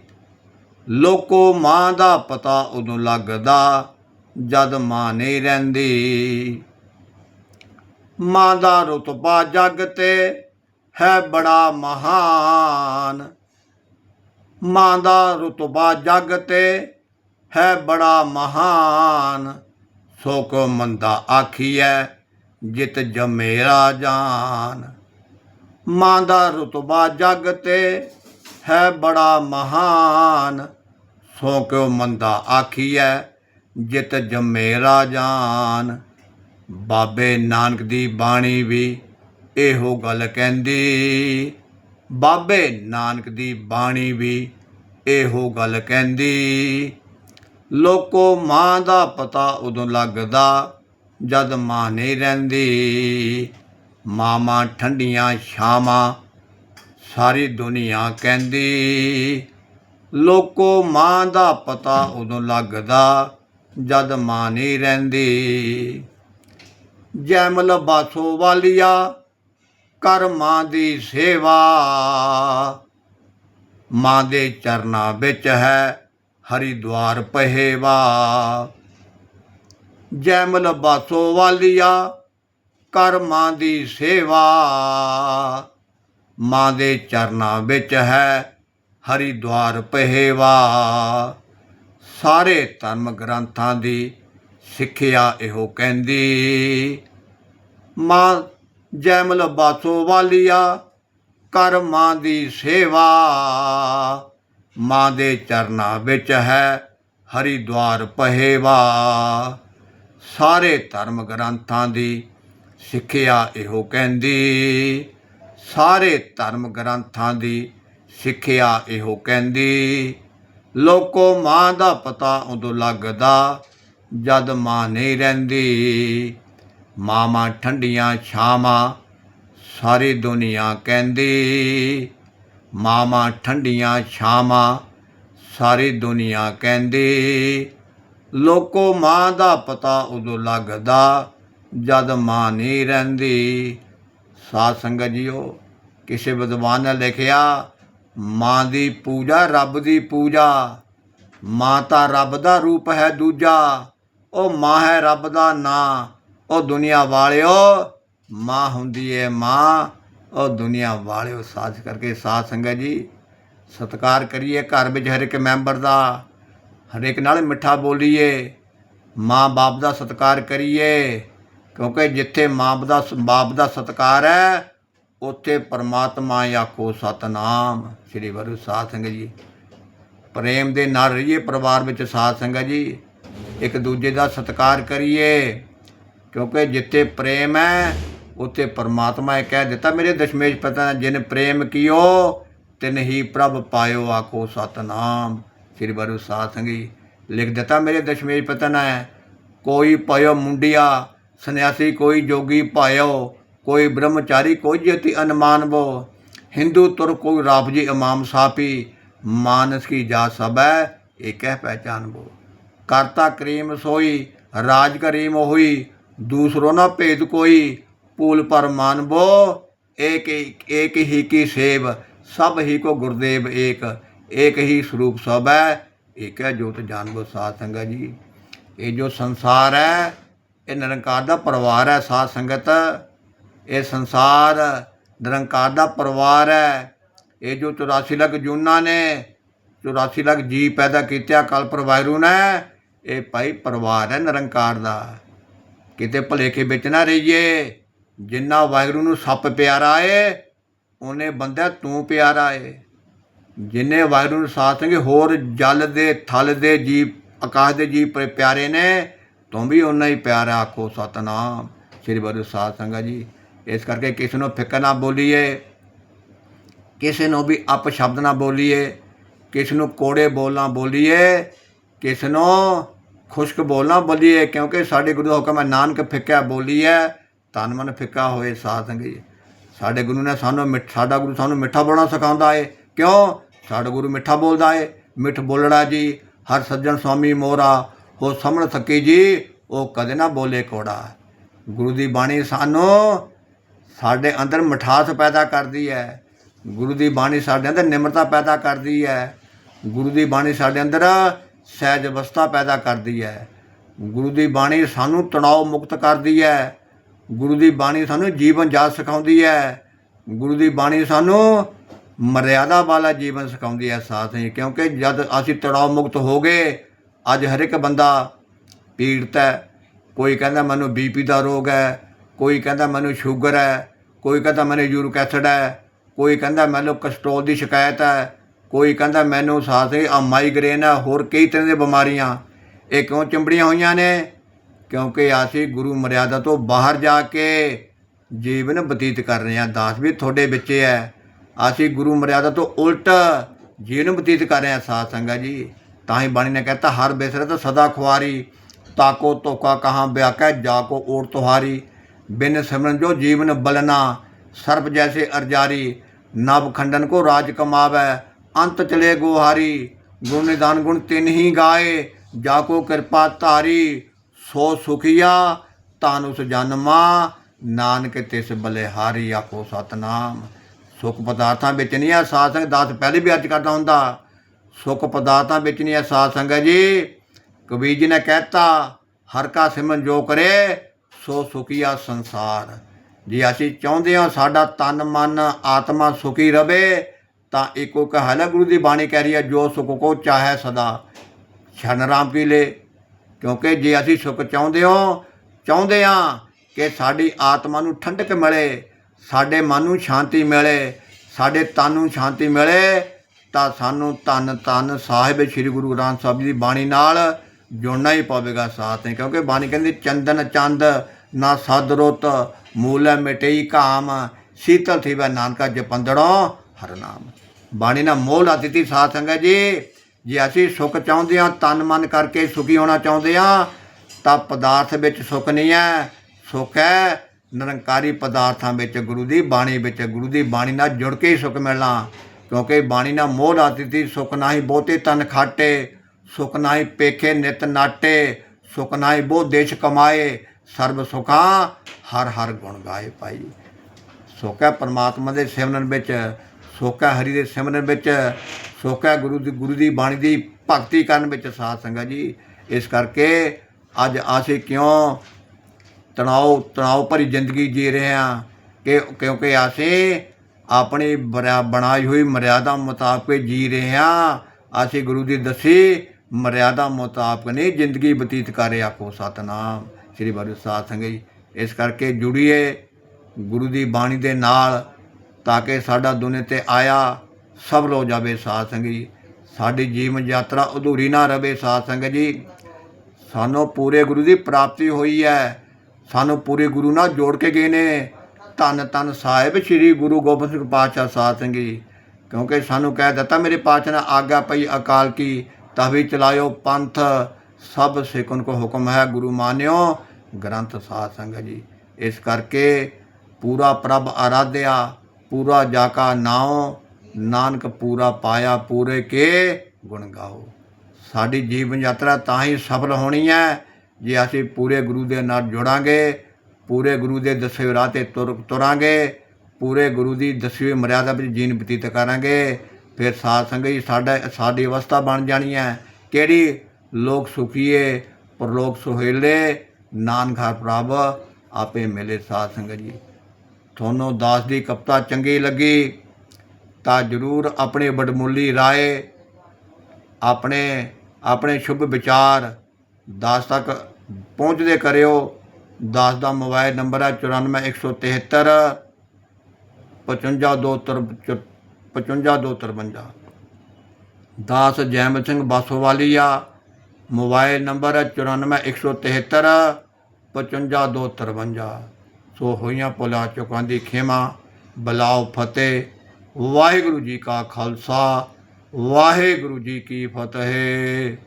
ਲੋਕੋ ਮਾਂ ਦਾ ਪਤਾ ਉਦੋਂ ਲੱਗਦਾ ਜਦ ਮਾਂ ਨਹੀਂ ਰਹਿੰਦੀ। ਮਾਂ ਦਾ ਰੁਤਬਾ ਜਗ ਤੇ ਹੈ ਬੜਾ ਮਹਾਨ। ਮਾਂ ਦਾ ਰੁਤਬਾ ਜਗ ਤੇ ਹੈ ਬੜਾ ਮਹਾਨ। ਸੋ ਕੋ ਮੰਦਾ ਆਖੀਐ, ਜਿਤ ਜਮੇਰਾ ਜਾਨ ਮਾਂ ਦਾ ਰੁਤਬਾ ਜਗ ਤੇ ਹੈ ਬੜਾ ਮਹਾਨ। ਸੋ ਕਿਉ ਮੰਦਾ ਆਖੀਐ, ਜਿਤ ਜਮੇਰਾ ਜਾਨ ਬਾਬੇ ਨਾਨਕ ਦੀ ਬਾਣੀ ਵੀ ਇਹੋ ਗੱਲ ਕਹਿੰਦੀ। ਬਾਬੇ ਨਾਨਕ ਦੀ ਬਾਣੀ ਵੀ ਇਹੋ ਗੱਲ ਕਹਿੰਦੀ। ਲੋਕੋ ਮਾਂ ਦਾ ਪਤਾ ਉਦੋਂ ਲੱਗਦਾ ਜਦ ਮਾਂ ਨਹੀਂ ਰਹਿੰਦੀ। ਮਾਮਾ ਠੰਡੀਆਂ ਛਾਵਾਂ ਸਾਰੀ ਦੁਨੀਆ ਕਹਿੰਦੀ। ਲੋਕੋ ਮਾਂ ਦਾ ਪਤਾ ਉਦੋਂ ਲੱਗਦਾ ਜਦ ਮਾਂ ਨਹੀਂ ਰਹਿੰਦੀ। ਜੈਮਲ ਬਾਸੋ ਵਾਲੀਆ ਕਰ ਮਾਂ ਦੀ ਸੇਵਾ। ਮਾਂ ਦੇ ਚਰਨਾਂ ਵਿੱਚ ਹੈ ਹਰਿਦੁਆਰ ਪਹਿਵਾ। ਜੈਮਲ ਬਾਸੋ ਵਾਲੀਆ ਕਰ ਮਾਂ ਦੀ ਸੇਵਾ। ਮਾਂ ਦੇ ਚਰਨਾਂ ਵਿੱਚ ਹੈ ਹਰਿਦੁਆਰ ਪਹਿਵਾ। ਸਾਰੇ ਧਰਮ ਗ੍ਰੰਥਾਂ ਦੀ ਸਿੱਖਿਆ ਇਹੋ ਕਹਿੰਦੀ। ਮਾਂ ਜੈਮਲ ਬਾਸੋ ਵਾਲੀਆ ਕਰ ਮਾਂ ਦੀ ਸੇਵਾ। ਮਾਂ ਦੇ ਚਰਨਾਂ ਵਿੱਚ ਹੈ ਹਰਿਦੁਆਰ ਪਹਿਵਾ। ਸਾਰੇ ਧਰਮ ਗ੍ਰੰਥਾਂ ਦੀ ਸਿੱਖਿਆ ਇਹੋ ਕਹਿੰਦੀ। ਸਾਰੇ ਧਰਮ ਗ੍ਰੰਥਾਂ ਦੀ ਸਿੱਖਿਆ ਇਹੋ ਕਹਿੰਦੀ। ਲੋਕੋ ਮਾਂ ਦਾ ਪਤਾ ਉਦੋਂ ਲੱਗਦਾ ਜਦ ਮਾਂ ਨਹੀਂ ਰਹਿੰਦੀ ਮਾਮਾ ਠੰਡੀਆਂ ਛਾਵਾਂ, ਸਾਰੀ ਦੁਨੀਆ ਕਹਿੰਦੀ ਮਾਮਾ ਠੰਡੀਆਂ ਛਾਵਾਂ, ਸਾਰੀ ਦੁਨੀਆ ਕਹਿੰਦੀ। ਲੋਕੋ ਮਾਂ ਦਾ ਪਤਾ ਉਦੋਂ ਲੱਗਦਾ, ਜਦ ਮਾਂ ਨਹੀਂ ਰਹਿੰਦੀ। ਸਾਧ ਸੰਗਤ ਜੀਓ, ਕਿਸੇ ਵਿਦਵਾਨ ਨੇ ਲਿਖਿਆ, ਮਾਂ ਦੀ ਪੂਜਾ ਰੱਬ ਦੀ ਪੂਜਾ, ਮਾਂ ਤਾਂ ਰੱਬ ਦਾ ਰੂਪ ਹੈ ਦੂਜਾ। ਉਹ ਮਾਂ ਹੈ ਰੱਬ ਦਾ ਨਾਂ। ਉਹ ਦੁਨੀਆ ਵਾਲਿਓ, ਮਾਂ ਹੁੰਦੀ ਏ ਮਾਂ। ਉਹ ਦੁਨੀਆ ਵਾਲਿਓ ਸਾਥ ਕਰਕੇ ਸਾਧ ਸੰਗਤ ਜੀ, ਸਤਿਕਾਰ ਕਰੀਏ ਘਰ ਵਿੱਚ ਹਰ ਇੱਕ ਮੈਂਬਰ ਦਾ। ਹਰ ਇੱਕ ਨਾਲ ਮਿੱਠਾ ਬੋਲੀਏ, ਮਾਂ ਬਾਪ ਦਾ ਸਤਿਕਾਰ ਕਰੀਏ। ਕਿਉਂਕਿ ਜਿੱਥੇ ਮਾਂ ਦਾ ਬਾਪ ਦਾ ਸਤਿਕਾਰ ਹੈ, ਉੱਥੇ ਪਰਮਾਤਮਾ ਆਖੋ ਸਤਨਾਮ। ਸ੍ਰੀ ਗੁਰੂ ਸਾਧ ਸੰਗਤ ਜੀ। ਪ੍ਰੇਮ ਦੇ ਨਾਲ ਰਹੀਏ ਪਰਿਵਾਰ ਵਿੱਚ ਸਾਧ ਸੰਗਤ ਜੀ। ਇੱਕ ਦੂਜੇ ਦਾ ਸਤਿਕਾਰ ਕਰੀਏ। ਕਿਉਂਕਿ ਜਿੱਥੇ ਪ੍ਰੇਮ ਹੈ, ਉੱਥੇ ਪਰਮਾਤਮਾ ਇਹ ਕਹਿ ਦਿੱਤਾ, ਮੇਰੇ ਦਸ਼ਮੇਸ਼ ਪਤਾ, ਜਿਨ ਪ੍ਰੇਮ ਕੀਓ, ਤਿਨ ਹੀ ਪ੍ਰਭ ਪਾਇਓ ਆਖੋ ਸਤਨਾਮ। ਸ੍ਰੀ ਗੁਰੂ ਸਾਧ ਸੰਗੀ ਲਿਖ ਦਿੱਤਾ, ਮੇਰੇ ਦਸ਼ਮੇਸ਼ ਪਤਨ ਹੈ ਕੋਈ ਪਾਇਓ ਮੁੰਡਿਆ, ਸੰਨਿਆਸੀ ਕੋਈ ਜੋਗੀ ਪਾਇਓ, ਕੋਈ ਬ੍ਰਹਮਚਾਰੀ ਕੋਈ ਜਤੀ ਅਨਮਾਨਵੋ, ਹਿੰਦੂ ਤੁਰ ਕੋਈ ਰਾਫਜੀ ਇਮਾਮ ਸਾਪੀ ਮਾਨਸ ਕੀ ਜਾ ਸਬੈ ਇਹ ਕਹਿ ਪਹਿਚਾਨਬੋ ਕਰਤਾ ਕਰੀਮ ਸੋਈ, ਰਾਜ ਕਰੀਮ ਹੋਈ, ਦੂਸਰੋ ਨਾ ਭੇਦ ਕੋਈ ਪੂਲ ਪਰ ਮਾਨਬੋ ਏਕ ਏਕ ਹੀ ਕੀ ਸੇਵ, ਸਭ ਹੀ ਕੋ ਗੁਰਦੇਵ ਏਕ ਏਕ ਹੀ ਸਰੂਪ ਸਭ ਹੈ। ਏਕ ਹੈ ਜੋਤ ਜਾਨਬੋ ਸਾਧ ਸੰਗਤ ਜੀ। ਇਹ ਜੋ ਸੰਸਾਰ ਹੈ, ਇਹ ਨਿਰੰਕਾਰ ਦਾ ਪਰਿਵਾਰ ਹੈ ਸਾਧ ਸੰਗਤ। ਇਹ ਸੰਸਾਰ ਨਿਰੰਕਾਰ ਦਾ ਪਰਿਵਾਰ ਹੈ। ਇਹ ਜੋ 84 ਲੱਖ ਜੂਨਾਂ ਨੇ 84 ਲੱਖ ਜੀ ਪੈਦਾ ਕੀਤਿਆ ਕਲਪਰ ਵਾਇਰੂ ਨੇ ਇਹ ਭਾਈ ਪਰਿਵਾਰ ਹੈ ਨਿਰੰਕਾਰ ਦਾ। ਕਿਤੇ ਭਲੇਖੇ ਵਿੱਚ ਨਾ ਰਹੀਏ। ਜਿੰਨਾ ਵਾਹਿਗੁਰੂ ਨੂੰ ਸੱਪ ਪਿਆਰਾ ਏ, ਉਹਨੇ ਬੰਦਾ ਤੂੰ ਪਿਆਰਾ ਏ। ਜਿੰਨੇ ਵਾਹਿਗੁਰੂ ਨੂੰ ਸਾਥ ਸੰਗੇ ਹੋਰ ਜਲ ਦੇ, ਥਲ ਦੇ ਜੀਵ, ਆਕਾਸ਼ ਦੇ ਜੀਵ ਪਿਆਰੇ ਨੇ, ਤੂੰ ਵੀ ਉਹਨਾਂ ਹੀ ਪਿਆਰਾ ਆਖੋ ਸਤਨਾਮ। ਸ੍ਰੀ ਗੁਰੂ ਸਾਧ ਸੰਗਤ ਜੀ, ਇਸ ਕਰਕੇ ਕਿਸੇ ਨੂੰ ਫਿੱਕਾ ਨਾ ਬੋਲੀਏ। ਕਿਸੇ ਨੂੰ ਵੀ ਅਪ ਸ਼ਬਦ ਨਾ ਬੋਲੀਏ। ਕਿਸੇ ਨੂੰ ਕੋੜੇ ਬੋਲਣਾ ਬੋਲੀਏ। ਕਿਸੇ ਖੁਸ਼ਕ ਬੋਲਣਾ ਬੋਲੀਏ, ਕਿਉਂਕਿ ਸਾਡੇ ਗੁਰੂ ਦਾ ਹੁਕਮ ਹੈ, ਨਾਨਕ ਫਿੱਕਾ ਬੋਲੀਏ ਤਨ ਮਨ ਫਿੱਕਾ ਹੋਏ ਸਾਧ ਸੰਗਤ ਸਾਡੇ ਗੁਰੂ ਨੇ ਸਾਨੂੰ ਮਿੱਠ, ਸਾਡਾ ਗੁਰੂ ਸਾਨੂੰ ਮਿੱਠਾ ਬੋਲਣਾ ਸਿਖਾਉਂਦਾ ਏ। ਕਿਉਂ? ਸਾਡਾ ਗੁਰੂ ਮਿੱਠਾ ਬੋਲਦਾ ਏ। ਮਿੱਠ ਬੋਲਣਾ ਜੀ, ਹਰ ਸੱਜਣ ਸੁਆਮੀ ਮੋਰਾ ਹੋ ਸਮਣ ਸਕੀ ਜੀ, ਉਹ ਕਦੇ ਨਾ ਬੋਲੇ ਕੋੜਾ ਗੁਰੂ ਦੀ ਬਾਣੀ ਸਾਨੂੰ ਸਾਡੇ ਅੰਦਰ ਮਿਠਾਸ ਪੈਦਾ ਕਰਦੀ ਹੈ। ਗੁਰੂ ਦੀ ਬਾਣੀ ਸਾਡੇ ਅੰਦਰ ਨਿਮਰਤਾ ਪੈਦਾ ਕਰਦੀ ਹੈ। ਗੁਰੂ ਦੀ ਬਾਣੀ ਸਾਡੇ ਅੰਦਰ ਸਹਿਜ ਅਵਸਥਾ ਪੈਦਾ ਕਰਦੀ ਹੈ। ਗੁਰੂ ਦੀ ਬਾਣੀ ਸਾਨੂੰ ਤਣਾਅ ਮੁਕਤ ਕਰਦੀ ਹੈ। ਗੁਰੂ ਦੀ ਬਾਣੀ ਸਾਨੂੰ ਜੀਵਨ ਜਾਚ ਸਿਖਾਉਂਦੀ ਹੈ। ਗੁਰੂ ਦੀ ਬਾਣੀ ਸਾਨੂੰ ਮਰਿਆਦਾ ਵਾਲਾ ਜੀਵਨ ਸਿਖਾਉਂਦੀ ਹੈ ਸਾਥ ਹੀ ਕਿਉਂਕਿ ਜਦ ਅਸੀਂ ਤਣਾਅ ਮੁਕਤ ਹੋ ਗਏ, ਅੱਜ ਹਰ ਇੱਕ ਬੰਦਾ ਪੀੜਤ ਹੈ। ਕੋਈ ਕਹਿੰਦਾ ਮੈਨੂੰ ਬੀਪੀ ਦਾ ਰੋਗ ਹੈ, ਕੋਈ ਕਹਿੰਦਾ ਮੈਨੂੰ ਸ਼ੂਗਰ ਹੈ, ਕੋਈ ਕਹਿੰਦਾ ਮੈਨੂੰ ਯੂਰਿਕ ਐਸਿਡ ਹੈ, ਕੋਈ ਕਹਿੰਦਾ ਮੈਨੂੰ ਕਸਟਰੋਲ ਦੀ ਸ਼ਿਕਾਇਤ ਹੈ। ਕੋਈ ਕਹਿੰਦਾ ਮੈਨੂੰ ਸਾਥ ਹੀ ਆ ਮਾਈਗ੍ਰੇਨ ਹੈ ਹੋਰ ਕਈ ਤਰ੍ਹਾਂ ਦੀਆਂ ਬਿਮਾਰੀਆਂ। ਇਹ ਕਿਉਂ ਚਿੰਬੜੀਆਂ ਹੋਈਆਂ ਨੇ? ਕਿਉਂਕਿ ਅਸੀਂ ਗੁਰੂ ਮਰਿਆਦਾ ਤੋਂ ਬਾਹਰ ਜਾ ਕੇ ਜੀਵਨ ਬਤੀਤ ਕਰ ਰਹੇ ਹਾਂ। ਦਾਸ ਵੀ ਤੁਹਾਡੇ ਵਿੱਚ ਹੈ। ਅਸੀਂ ਗੁਰੂ ਮਰਿਆਦਾ ਤੋਂ ਉਲਟ ਜੀਵਨ ਬਤੀਤ ਕਰ ਰਹੇ ਹਾਂ, ਸਾਧ ਸੰਗਤ ਜੀ। ਤਾਂ ਹੀ ਬਾਣੀ ਨੇ ਕਹਤਾ, ਹਰ ਬਿਸਰਤ ਸਦਾ ਖੁਆਰੀ ਤਾਕੋ ਤੋਕਾ ਕਹਾਂ ਬਿਆਕੈ ਜਾ ਕੋ ਓੜ ਤੁਹਾਰੀ। ਬਿਨ ਸਿਮਰਨ ਜੋ ਜੀਵਨ ਬਲਨਾ ਸਰਪ ਜੈਸੇ ਅਰਜਾਰੀ, ਨਭ ਖੰਡਨ ਕੋ ਰਾਜ ਕਮਾਵੈ। ਅੰਤ ਚਲੇ ਗੋਹਾਰੀ, ਗੁਣ ਨਿਦਾਨ ਗੁਣ ਤਿੰਨ ਹੀ ਗਾਏ, ਜਾ ਕੋ ਕਿਰਪਾ ਧਾਰੀ, ਸੋ ਸੁਖੀਆ ਤਾਨ ਉਸ ਨਾਨਕ ਤਿਸ ਬਲਿਹਾਰੀ ਆਖੋ ਸਤਨਾਮ। ਸੁਖ ਪਦਾਰਥਾਂ ਵਿੱਚ ਨਹੀਂ ਆ ਸਾਧ ਸੰਗ ਦਾਸ ਪਹਿਲੇ ਵੀ ਅੱਜ ਕਰਦਾ ਹੁੰਦਾ। ਸੁਖ ਪਦਾਰਥਾਂ ਵਿੱਚ ਨਹੀਂ ਆ ਸਾਧ ਸੰਗਤ ਜੀ। ਕਬੀਰ ਜੀ ਨੇ ਕਹਿਤਾ, ਹਰ ਕਾ ਸਿਮਨ ਜੋ ਕਰੇ, ਸੋ ਸੁਖੀਆ ਸੰਸਾਰ। ਜੇ ਅਸੀਂ ਚਾਹੁੰਦੇ ਹਾਂ ਸਾਡਾ ਤਨ ਮਨ, ਆਤਮਾ ਸੁਖੀ ਰਵੇ ਤਾਂ ਇੱਕੋ ਕਹਾਲਾ ਗੁਰੂ ਦੀ ਬਾਣੀ ਕਹਿ ਰਹੀ ਹੈ, ਜੋ ਸੁਖ ਕੋ ਚਾਹੇ ਸਦਾ। ਛਨ ਰਾਮ ਪੀ ਲੇ, ਕਿਉਂਕਿ ਜੇ ਅਸੀਂ ਸੁਖ ਚਾਹੁੰਦੇ ਹੋ, ਚਾਹੁੰਦੇ ਹਾਂ ਕਿ ਸਾਡੀ ਆਤਮਾ ਨੂੰ ਠੰਡਕ ਮਿਲੇ, ਸਾਡੇ ਮਨ ਨੂੰ ਸ਼ਾਂਤੀ ਮਿਲੇ, ਸਾਡੇ ਤਨ ਨੂੰ ਸ਼ਾਂਤੀ ਮਿਲੇ, ਤਾਂ ਸਾਨੂੰ ਤਨ ਤਨ ਸਾਹਿਬ ਸ੍ਰੀ ਗੁਰੂ ਗ੍ਰੰਥ ਸਾਹਿਬ ਜੀ ਦੀ ਬਾਣੀ ਨਾਲ ਜੁੜਨਾ ਹੀ ਪਵੇਗਾ ਸਾਥ ਨੇ ਕਿਉਂਕਿ ਬਾਣੀ ਕਹਿੰਦੀ, ਚੰਦਨ ਚੰਦ ਨਾ ਸਦ ਰੁੱਤ, ਮੂਲ ਮਿਟਈ ਕਾਮ ਸੀਤਲ ਥੀਵੈ ਨਾਨਕਾ ਜਪੰਦੜੋ ਹਰ ਨਾਮ। ਬਾਣੀ ਨਾਲ ਮੋਹ ਲਾ ਦਿੱਤੀ। ਸਾਧ ਸੰਗਤ ਜੀ, ਜੇ ਅਸੀਂ ਸੁੱਖ ਚਾਹੁੰਦੇ ਹਾਂ, ਤਨ ਮਨ ਕਰਕੇ ਸੁਖੀ ਹੋਣਾ ਚਾਹੁੰਦੇ ਹਾਂ, ਤਾਂ ਪਦਾਰਥ ਵਿੱਚ ਸੁੱਖ ਨਹੀਂ ਹੈ। ਸੁੱਖ ਹੈ ਨਿਰੰਕਾਰੀ ਪਦਾਰਥਾਂ ਵਿੱਚ, ਗੁਰੂ ਦੀ ਬਾਣੀ ਵਿੱਚ, ਗੁਰੂ ਦੀ ਬਾਣੀ ਨਾਲ ਜੁੜ ਕੇ ਹੀ ਸੁੱਖ ਮਿਲਣਾ। ਕਿਉਂਕਿ ਬਾਣੀ ਨਾਲ ਮੋਹ ਲਾ ਦਿੱਤੀ, ਸੁੱਖ ਨਾਹੀ ਬਹੁਤੇ ਤਨ ਖਾਟੇ, ਸੁਖ ਨਾਹੀ ਪੇਖੇ ਨਿਤ ਨਾਟੇ, ਸੁਖ ਨਾਹੀ ਬਹੁ ਦੇਸ਼ ਕਮਾਏ, ਸਰਬ ਸੁਖਾ ਹਰ ਹਰ ਗੁਣ ਗਾਏ ਪਾਈ ਸੁੱਖ ਹੈ ਪਰਮਾਤਮਾ ਦੇ ਸਿਮਰਨ ਵਿੱਚ ਸੁੱਖ ਹਰੀ ਦੇ ਸਿਮਰਨ ਵਿੱਚ ਸੁੱਖ ਗੁਰੂ ਦੀ ਗੁਰੂ ਦੀ ਬਾਣੀ ਦੀ ਭਗਤੀ ਕਰਨ ਵਿੱਚ ਸਾਧ ਸੰਗਤ ਜੀ। ਇਸ ਕਰਕੇ ਅੱਜ ਅਸੀਂ ਕਿਉਂ ਤਣਾਅ ਤਣਾਅ ਭਰੀ ਜ਼ਿੰਦਗੀ ਜੀ ਰਹੇ ਹਾਂ ਕਿ ਕਿਉਂਕਿ ਅਸੀਂ ਆਪਣੀ ਬਰਾ- ਬਣਾਈ ਹੋਈ ਮਰਿਆਦਾ ਮੁਤਾਬਕ ਜੀ ਰਹੇ ਹਾਂ। ਅਸੀਂ ਗੁਰੂ ਦੀ ਦੱਸੀ ਮਰਿਆਦਾ ਮੁਤਾਬਕ ਨਹੀਂ, ਜ਼ਿੰਦਗੀ ਬਤੀਤ ਕਰ ਰਹੇ ਆਖੋ ਸਤਨਾਮ ਸ੍ਰੀ ਗੁਰੂ ਸਾਧ ਸੰਗਤ ਜੀ। ਇਸ ਕਰਕੇ ਜੁੜੀਏ ਗੁਰੂ ਦੀ ਬਾਣੀ ਦੇ ਨਾਲ ਤਾਂ ਕਿ ਸਾਡਾ ਦੁਨੀਆ ਤੇ ਆਇਆ ਸਭ ਹੋ ਜਾਵੇ ਸਾਧ ਸੰਗਤ ਜੀ। ਸਾਡੀ ਜੀਵਨ ਯਾਤਰਾ ਅਧੂਰੀ ਨਾ ਰਵੇ ਸਾਧ ਸੰਗਤ ਜੀ। ਸਾਨੂੰ ਪੂਰੇ ਗੁਰੂ ਦੀ ਪ੍ਰਾਪਤੀ ਹੋਈ ਹੈ। ਸਾਨੂੰ ਪੂਰੇ ਗੁਰੂ ਨਾਲ ਜੋੜ ਕੇ ਗਏ ਨੇ। ਧੰਨ ਧੰਨ ਸਾਹਿਬ ਸ੍ਰੀ ਗੁਰੂ ਗੋਬਿੰਦ ਸਿੰਘ ਪਾਤਸ਼ਾਹ ਸਾਧ ਸੰਗੀ ਜੀ। ਕਿਉਂਕਿ ਸਾਨੂੰ ਕਹਿ ਦਿੱਤਾ, ਮੇਰੇ ਪਾਤਸ਼ਾਹ ਨੇ ਆਗਿਆ ਪਈ ਅਕਾਲ ਕੀ ਤਵੀ ਚਲਾਇਓ ਪੰਥ। ਸਭ ਸਿੱਖਨ ਕੋ ਹੁਕਮ ਹੈ, ਗੁਰੂ ਮਾਨਿਓ ਗ੍ਰੰਥ ਸਾਧ ਸੰਗਤ ਜੀ। ਇਸ ਕਰਕੇ ਪੂਰਾ ਪ੍ਰਭ ਆਰਾਧਿਆ। ਪੂਰਾ ਜਾਕਾ ਨਾਉ, ਨਾਨਕ ਪੂਰਾ ਪਾਇਆ ਪੂਰੇ ਕੇ ਗੁਣ ਗਾਓ। ਸਾਡੀ ਜੀਵਨ ਯਾਤਰਾ ਤਾਂ ਹੀ ਸਫਲ ਹੋਣੀ ਹੈ ਜੇ ਅਸੀਂ ਪੂਰੇ ਗੁਰੂ ਦੇ ਨਾਲ ਜੁੜਾਂਗੇ, ਪੂਰੇ ਗੁਰੂ ਦੇ ਦੱਸੇ ਰਾਹ ਤੇ ਤੁਰ, ਤੁਰਾਂਗੇ, ਪੂਰੇ ਗੁਰੂ ਦੀ ਦੱਸੀ ਹੋਈ ਮਰਿਆਦਾ ਵਿੱਚ ਜੀਣ ਬਤੀਤ ਕਰਾਂਗੇ, ਫਿਰ ਸਾਧ ਸੰਗਤ ਜੀ ਸਾਡਾ, ਸਾਡੀ ਅਵਸਥਾ ਬਣ ਜਾਣੀ ਹੈ। ਕਿਹੜੀ? ਲੋਕ ਸੁਖੀਏ, ਪਰਲੋਕ ਸੁਹੇਲੇ, ਨਾਨਕ ਹਰ ਪ੍ਰਭ, ਆਪੇ ਮਿਲੇ ਸਾਧ ਸੰਗਤ ਜੀ। ਤੁਹਾਨੂੰ ਦਾਸ ਦੀ ਕਵਿਤਾ ਚੰਗੀ ਲੱਗੀ ਤਾਂ ਜਰੂਰ ਆਪਣੇ ਬੜਮੁੱਲੀ ਰਾਏ, ਆਪਣੇ ਆਪਣੇ ਸ਼ੁਭ ਵਿਚਾਰ ਦਾਸ ਤੱਕ ਪਹੁੰਚਦੇ ਕਰਿਓ। ਦਾਸ ਦਾ ਮੋਬਾਈਲ ਨੰਬਰ ਹੈ 94173 55253 55253 ਦਾਸ ਜੈਮਲ ਸਿੰਘ ਬਾਸੋਵਾਲੀਆ ਮੋਬਾਈਲ ਨੰਬਰ ਹੈ 94173 55253 ਸੋ ਹੋਈਆਂ ਪੁਲਾ ਚੁੱਕਾਂ ਦੀ ਖੇਮਾ ਬਲਾਓ ਫਤਿਹ। ਵਾਹਿਗੁਰੂ ਜੀ ਕਾ ਖਾਲਸਾ, ਵਾਹਿਗੁਰੂ ਜੀ ਕੀ ਫਤਿਹ।